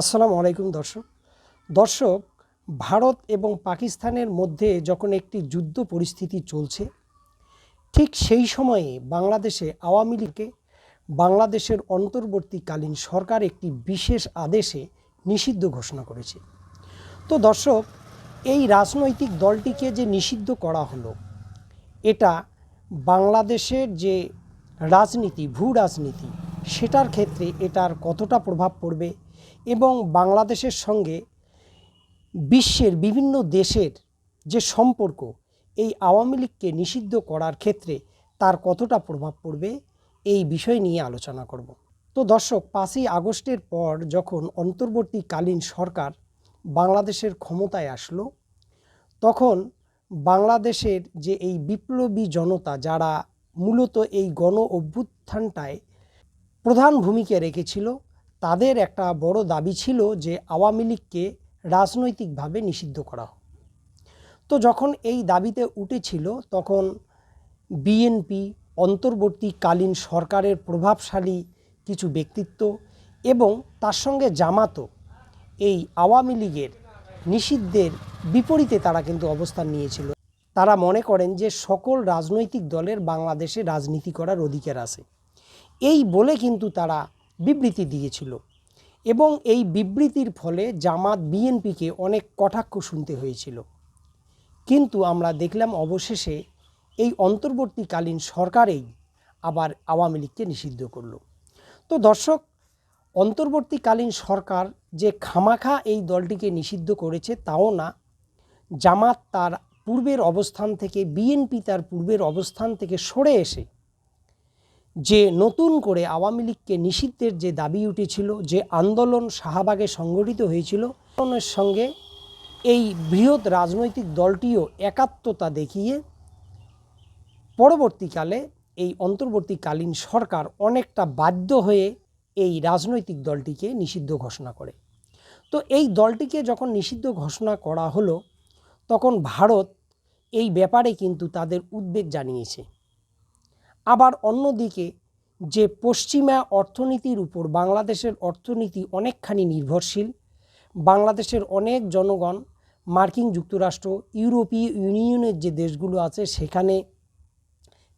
আসসালামু আলাইকুম দর্শক। দর্শক, ভারত এবং পাকিস্তানের মধ্যে যখন একটি যুদ্ধ পরিস্থিতি চলছে, ঠিক সেই সময়ে বাংলাদেশে আওয়ামী লীগকে বাংলাদেশের অন্তর্বর্তীকালীন সরকার একটি বিশেষ আদেশে নিষিদ্ধ ঘোষণা করেছে। তো দর্শক, এই রাজনৈতিক দলটিকে যে নিষিদ্ধ করা হলো, এটা বাংলাদেশের যে রাজনীতি ভূ রাজনীতি সেটার ক্ষেত্রে এটার কতটা প্রভাব পড়বে এবং বাংলাদেশের সঙ্গে বিশ্বের বিভিন্ন দেশের যে সম্পর্ক, এই আওয়ামী লীগকে নিষিদ্ধ করার ক্ষেত্রে তার কতটা প্রভাব পড়বে, এই বিষয় নিয়ে আলোচনা করব। তো দর্শক, পাঁচই আগস্টের পর যখন অন্তর্বর্তীকালীন সরকার বাংলাদেশের ক্ষমতায় আসলো, তখন বাংলাদেশের যে এই বিপ্লবী জনতা যারা মূলত এই গণ অভ্যুত্থানটায় প্রধান ভূমিকা রেখেছিল তাদের একটা বড় দাবি ছিল যে আওয়ামী লীগকে রাজনৈতিকভাবে নিষিদ্ধ করা হোক। তো যখন এই দাবিতে উঠেছিল, তখন বিএনপি অন্তর্বর্তীকালীন সরকারের প্রভাবশালী কিছু ব্যক্তিত্ব এবং তার সঙ্গে জামাতও এই আওয়ামী লীগের নিষিদ্ধের বিপরীতে তারা কিন্তু অবস্থান নিয়েছিল। তারা মনে করেন যে সকল রাজনৈতিক দলের বাংলাদেশে রাজনীতি করার অধিকার আছে। এই বলে কিন্তু তারা বিবৃতি দিয়েছিল। এবং এই বিবৃতির ফলে জামাত বিএনপিকে অনেক কটাক্ষ শুনতে হয়েছিল। কিন্তু আমরা দেখলাম অবশেষে এই অন্তর্বর্তীকালীন সরকারেই আবার আওয়ামী লীগকে নিষিদ্ধ করল। তো দর্শক, অন্তর্বর্তীকালীন সরকার যে খামাখা এই দলটিকে নিষিদ্ধ করেছে তাও না। জামাত তার পূর্বের অবস্থান থেকে, বিএনপি তার পূর্বের অবস্থান থেকে সরে এসে যে নতুন করে আওয়ামী লীগকে নিষিদ্ধের যে দাবি উঠেছিল, যে আন্দোলন শাহবাগে সংগঠিত হয়েছিল, আন্দোলনের সঙ্গে এই বৃহৎ রাজনৈতিক দলটিও একাত্মতা দেখিয়ে পরবর্তীকালে এই অন্তর্বর্তীকালীন সরকার অনেকটা বাধ্য হয়ে এই রাজনৈতিক দলটিকে নিষিদ্ধ ঘোষণা করে। তো এই দলটিকে যখন নিষিদ্ধ ঘোষণা করা হলো, তখন ভারত এই ব্যাপারে কিন্তু তাদের উদ্বেগ জানিয়েছে। আবার অন্যদিকে, যে পশ্চিমা অর্থনীতির উপর বাংলাদেশের অর্থনীতি অনেকখানি নির্ভরশীল, বাংলাদেশের অনেক জনগণ, মার্কিন যুক্তরাষ্ট্র, ইউরোপীয় ইউনিয়নের যে দেশগুলো আছে সেখানে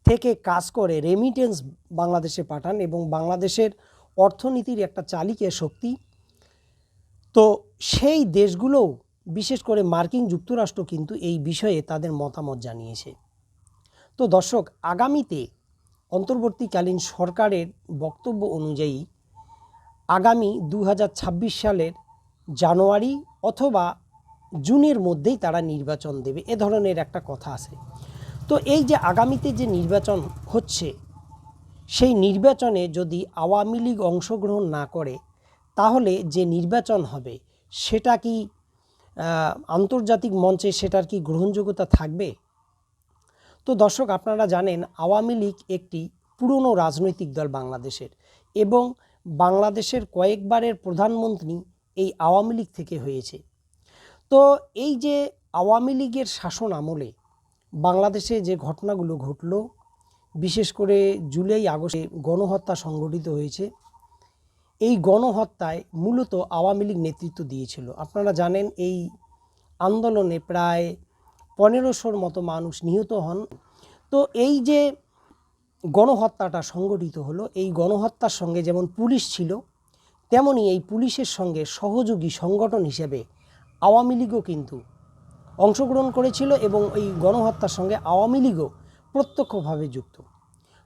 থেকে কাজ করে রেমিটেন্স বাংলাদেশে পাঠান এবং বাংলাদেশের অর্থনীতির একটা চালিকা শক্তি। তো সেই দেশগুলোও বিশেষ করে মার্কিন যুক্তরাষ্ট্র কিন্তু এই বিষয়ে তাদের মতামত জানিয়েছে। তো দর্শক, আগামীতে অন্তর্বর্তীকালীন সরকারের বক্তব্য অনুযায়ী, আগামী দু হাজার ছাব্বিশ সালের জানুয়ারি অথবা জুনের মধ্যেই তারা নির্বাচন দেবে। এ ধরনের একটা কথা আছে। তো এই যে আগামীতে যে নির্বাচন হচ্ছে, সেই নির্বাচনে যদি আওয়ামী লীগ অংশগ্রহণ না করে, তাহলে যে নির্বাচন হবে, সেটা কি আন্তর্জাতিক মঞ্চে সেটার কি গ্রহণযোগ্যতা থাকবে? তো দর্শক, আপনারা জানেন আওয়ামী লীগ একটি পুরনো রাজনৈতিক দল বাংলাদেশের এবং বাংলাদেশের কয়েকবারের প্রধানমন্ত্রী এই আওয়ামী লীগ থেকে হয়েছে। তো এই যে আওয়ামী লীগের শাসন আমলে বাংলাদেশে যে ঘটনাগুলো ঘটলো, বিশেষ করে জুলাই আগস্টে গণহত্যা সংঘটিত হয়েছে, এই গণহত্যায় মূলত আওয়ামী লীগ নেতৃত্ব দিয়েছিল। আপনারা জানেন এই আন্দোলনে প্রায় পনেরোশোর মতো মানুষ নিহত হন। তো এই যে গণহত্যাটা সংগঠিত হলো, এই গণহত্যার সঙ্গে যেমন পুলিশ ছিল, তেমনি এই পুলিশের সঙ্গে সহযোগী সংগঠন হিসেবে আওয়ামী লীগও কিন্তু অংশগ্রহণ করেছিল এবং এই গণহত্যার সঙ্গে আওয়ামী লীগও প্রত্যক্ষভাবে যুক্ত।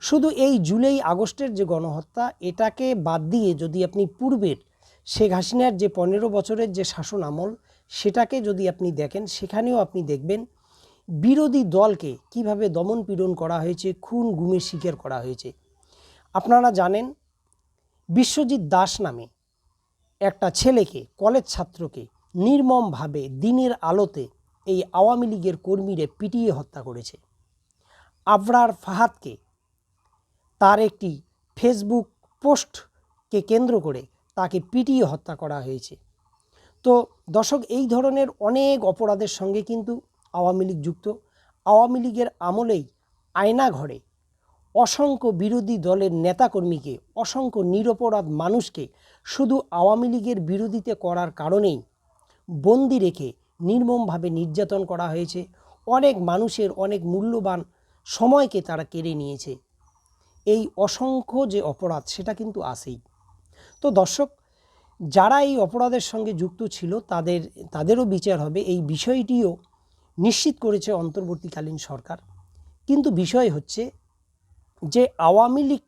শুধু এই জুলাই আগস্টের যে গণহত্যা, এটাকে বাদ দিয়ে যদি আপনি পূর্বের শেখ হাসিনার যে পনেরো বছরের যে শাসন আমল, সেটাকে যদি আপনি দেখেন, সেখানেও আপনি দেখবেন বিরোধী দলকে কীভাবে দমন পীড়ন করা হয়েছে, খুন, গুমের শিকার করা হয়েছে। আপনারা জানেন, বিশ্বজিৎ দাস নামে একটা ছেলেকে, কলেজ ছাত্রকে নির্মমভাবে দিনের আলোতে এই আওয়ামী লীগের কর্মীরে পিটিয়ে হত্যা করেছে। আবরার ফাহাদকে তার একটি ফেসবুক পোস্টকে কেন্দ্র করে তাকে পিটিয়ে হত্যা করা হয়েছে। তো দর্শক, এই ধরনের অনেক অপরাধের সঙ্গে কিন্তু আওয়ামী লীগ যুক্ত। আওয়ামী লীগের আমলেই আয়না ঘরে। অসংখ্য বিরোধী দলের নেতাকর্মীকে, অসংখ্য নিরপরাধ মানুষকে শুধু আওয়ামী লীগের বিরোধিতা করার কারণেই বন্দি রেখে নির্মমভাবে নির্যাতন করা হয়েছে। অনেক মানুষের অনেক মূল্যবান সময়কে তারা কেড়ে নিয়েছে। এই অসংখ্য যে অপরাধ, সেটা কিন্তু আসেই। তো দর্শক, যারা এই অপরাধের সঙ্গে যুক্ত ছিল, তাদের, তাদেরও বিচার হবে। এই বিষয়টিও নিশ্চিত করেছে অন্তর্বর্তীকালীন সরকার। কিন্তু বিষয় হচ্ছে যে আওয়ামী লীগ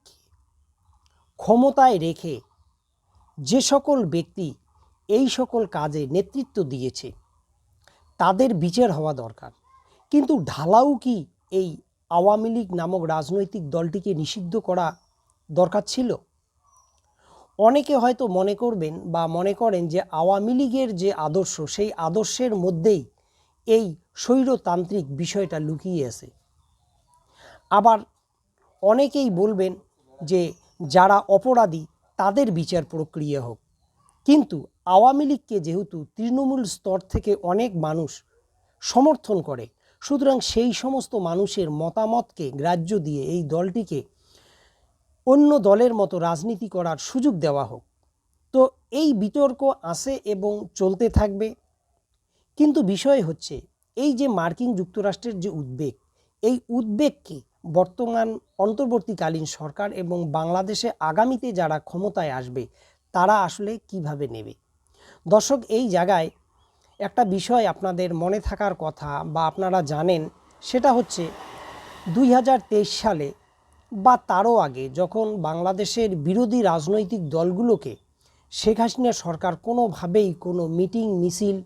ক্ষমতায় রেখে যে সকল ব্যক্তি এই সকল কাজে নেতৃত্ব দিয়েছে, তাদের বিচার হওয়া দরকার। কিন্তু ঢালাও কি এই আওয়ামী লীগ নামক রাজনৈতিক দলটিকে নিষিদ্ধ করা দরকার ছিল? অনেকে হয়তো মনে করবেন বা মনে করেন যে আওয়ামী লীগের যে আদর্শ, সেই আদর্শের মধ্যেই এই স্বৈরতান্ত্রিক বিষয়টা লুকিয়ে আছে। আবার অনেকেই বলবেন যে যারা অপরাধী তাদের বিচার প্রক্রিয়া হোক। কিন্তু আওয়ামী লীগকে যেহেতু তৃণমূল স্তর থেকে অনেক মানুষ সমর্থন করে, সুতরাং সেই সমস্ত মানুষের মতামতকে গ্রাহ্য দিয়ে এই দলটিকে অন্য দলের মতো রাজনীতি করার সুযোগ দেওয়া হোক। তো এই বিতর্ক আসে এবং চলতে থাকবে। কিন্তু বিষয় হচ্ছে এই যে মার্কিন যুক্তরাষ্ট্রের যে উদ্বেগ, এই উদ্বেগকে বর্তমান অন্তর্বর্তীকালীন সরকার এবং বাংলাদেশে আগামীতে যারা ক্ষমতায় আসবে, তারা আসলে কীভাবে নেবে? দর্শক, এই জায়গায় একটা বিষয় আপনাদের মনে থাকার কথা বা আপনারা জানেন, সেটা হচ্ছে দুই হাজার তেইশ সালে বা তারও আগে যখন বাংলাদেশের বিরোধী রাজনৈতিক দলগুলোকে শেখ হাসিনা সরকার কোনোভাবেই কোনো মিটিং, মিছিল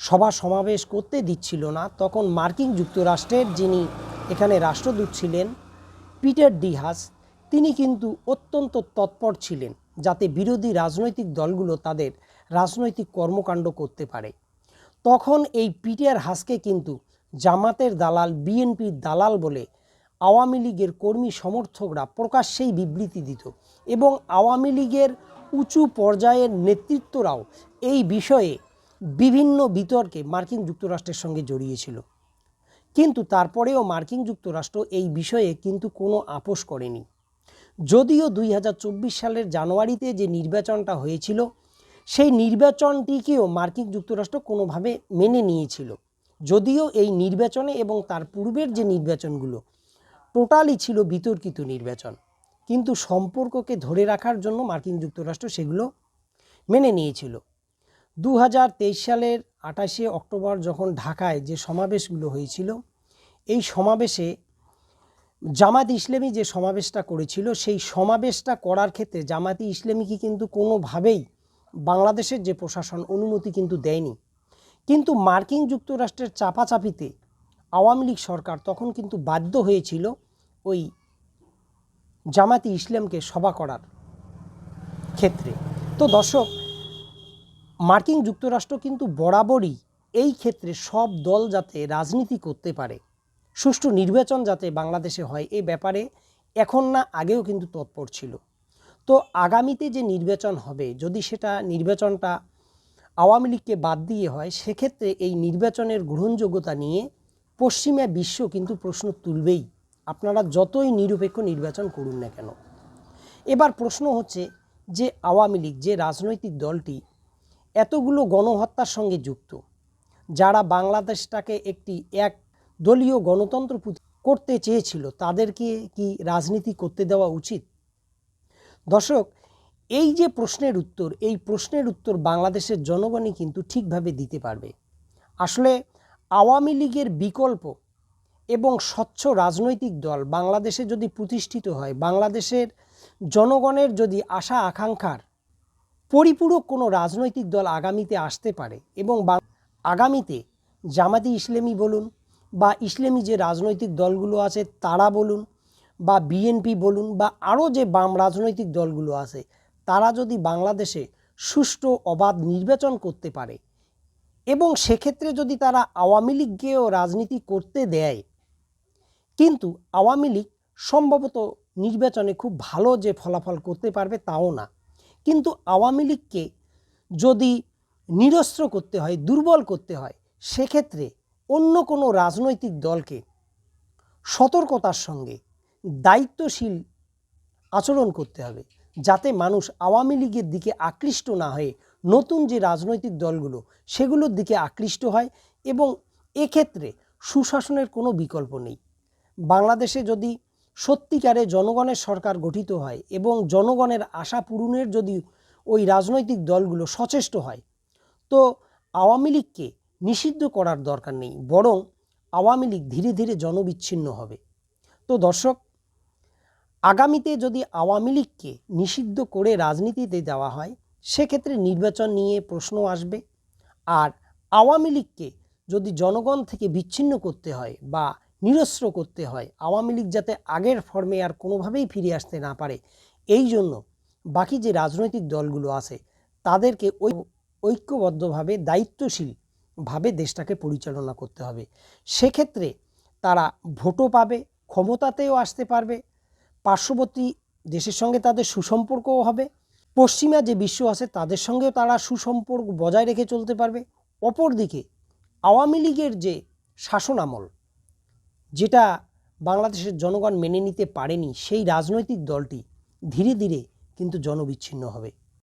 সভা সমাবেশ করতে দিচ্ছিল না। তখন মার্কিন যুক্তরাষ্ট্রের যিনি এখানে রাষ্ট্রদূত ছিলেন, পিটার ডিহাস, তিনি কিন্তু অত্যন্ত তৎপর ছিলেন যাতে বিরোধী রাজনৈতিক দলগুলো তাদের রাজনৈতিক কর্মকাণ্ড করতে পারে। তখন এই পিটার হাসকে কিন্তু জামাতের দালাল, বিএনপির দালাল বলে আওয়ামী লীগের কর্মী সমর্থকরা প্রকাশ্যেই বিবৃতি দিত এবং আওয়ামী লীগের উঁচু পর্যায়ের নেতৃত্বরাও এই বিষয়ে বিভিন্ন বিতর্কে মার্কিন যুক্তরাষ্ট্রের সঙ্গে জড়িয়েছিল। কিন্তু তারপরেও মার্কিন যুক্তরাষ্ট্র এই বিষয়ে কিন্তু কোনো আপোষ করেনি। যদিও দুই হাজার চব্বিশ সালের জানুয়ারিতে যে নির্বাচনটা হয়েছিল, সেই নির্বাচনটিকেও মার্কিন যুক্তরাষ্ট্র কোনোভাবে মেনে নিয়েছিল। যদিও এই নির্বাচনে এবং তার পূর্বের যে নির্বাচনগুলো, টোটালি ছিল বিতর্কিত নির্বাচন। কিন্তু সম্পর্ককে ধরে রাখার জন্য মার্কিন যুক্তরাষ্ট্র সেগুলো মেনে নিয়েছিল। দু হাজার তেইশ সালের আঠাশে অক্টোবর যখন ঢাকায় যে সমাবেশগুলো হয়েছিল, এই সমাবেশে জামাত ইসলামী যে সমাবেশটা করেছিল, সেই সমাবেশটা করার ক্ষেত্রে জামাতি ইসলামীকে কিন্তু কোনোভাবেই বাংলাদেশের যে প্রশাসন অনুমতি কিন্তু দেয়নি। কিন্তু মার্কিন যুক্তরাষ্ট্রের চাপাচাপিতে আওয়ামী লীগ সরকার তখন কিন্তু বাধ্য হয়েছিল ওই জামাতি ইসলামকে সভা করার ক্ষেত্রে। তো দর্শক মার্কিন যুক্তরাষ্ট্র কিন্তু বরাবরই এই ক্ষেত্রে সব দল যাতে রাজনীতি করতে পারে, সুষ্ঠু নির্বাচন যাতে বাংলাদেশে হয় এই ব্যাপারে এখন না আগেও কিন্তু তৎপর ছিল। তো আগামীতে যে নির্বাচন হবে, যদি সেটা নির্বাচনটা আওয়ামী লীগকে বাদ দিয়ে হয়, সেক্ষেত্রে এই নির্বাচনের গ্রহণযোগ্যতা নিয়ে পশ্চিমা বিশ্ব কিন্তু প্রশ্ন তুলবেই। আপনারা যতই নিরপেক্ষ নির্বাচন করুন না কেন। এবার প্রশ্ন হচ্ছে যে আওয়ামী লীগ যে রাজনৈতিক দলটি এতগুলো গণহত্যার সঙ্গে যুক্ত, যারা বাংলাদেশটাকে একটি এক দলীয় গণতন্ত্র করতে চেয়েছিল, তাদেরকে কি রাজনীতি করতে দেওয়া উচিত? দর্শক, এই যে প্রশ্নের উত্তর, এই প্রশ্নের উত্তর বাংলাদেশের জনগণই কিন্তু ঠিকভাবে দিতে পারবে। আসলে আওয়ামী লীগের বিকল্প এবং স্বচ্ছ রাজনৈতিক দল বাংলাদেশে যদি প্রতিষ্ঠিত হয়, বাংলাদেশের জনগণের যদি আশা আকাঙ্ক্ষার পরিপূরক কোনো রাজনৈতিক দল আগামীতে আসতে পারে এবং আগামীতে জামাতি ইসলামী বলুন বা ইসলামী যে রাজনৈতিক দলগুলো আছে তারা বলুন বা বিএনপি বলুন বা আরও যে বাম রাজনৈতিক দলগুলো আছে, তারা যদি বাংলাদেশে সুষ্ঠু অবাধ নির্বাচন করতে পারে এবং সেক্ষেত্রে যদি তারা আওয়ামী লীগকেও রাজনীতি করতে দেয়, কিন্তু আওয়ামী লীগ সম্ভবত নির্বাচনে খুব ভালো যে ফলাফল করতে পারবে তাও না। কিন্তু আওয়ামী লীগকে যদি নিরস্ত্র করতে হয়, দুর্বল করতে হয়, সেক্ষেত্রে অন্য কোনো রাজনৈতিক দলকে সতর্কতার সঙ্গে দায়িত্বশীল আচরণ করতে হবে, যাতে মানুষ আওয়ামী লীগের দিকে আকৃষ্ট না হয়ে নতুন যে রাজনৈতিক দলগুলো, সেগুলোর দিকে আকৃষ্ট হয় এবং এক্ষেত্রে সুশাসনের কোনো বিকল্প নেই। বাংলাদেশে যদি সত্যিকারে জনগণের সরকার গঠিত হয় এবং জনগণের আশা পূরণের যদি ওই রাজনৈতিক দলগুলো সচেষ্ট হয়, তো আওয়ামী লীগকে নিষিদ্ধ করার দরকার নেই, বরং আওয়ামী লীগ ধীরে ধীরে জনবিচ্ছিন্ন হবে। তো দর্শক, আগামীতে যদি আওয়ামী লীগকে নিষিদ্ধ করে রাজনীতিতে দেওয়া হয়, সেক্ষেত্রে নির্বাচন নিয়ে প্রশ্ন আসবে। আর আওয়ামী লীগকে যদি জনগণ থেকে বিচ্ছিন্ন করতে হয় বা নিরস্ত্র করতে হয়। আওয়ামী লীগ যাতে আগের ফর্মে আর কোনোভাবেই ফিরে আসতে না পারে, এই জন্য বাকি যে রাজনৈতিক দলগুলো আছে, তাদেরকে ওই ঐক্যবদ্ধভাবে দায়িত্বশীলভাবে দেশটাকে পরিচালনা করতে হবে। সেক্ষেত্রে তারা ভোটও পাবে, ক্ষমতাতেও আসতে পারবে, পার্শ্ববর্তী দেশের সঙ্গে তাদের সুসম্পর্কও হবে, পশ্চিমা যে বিশ্ব আছে তাদের সঙ্গেও তারা সুসম্পর্ক বজায় রেখে চলতে পারবে। অপরদিকে আওয়ামী লীগের যে শাসন আমল যেটা বাংলাদেশের জনগণ মেনে নিতে পারেনি সেই রাজনৈতিক দলটি ধীরে ধীরে কিন্তু জনবিচ্ছিন্ন হবে।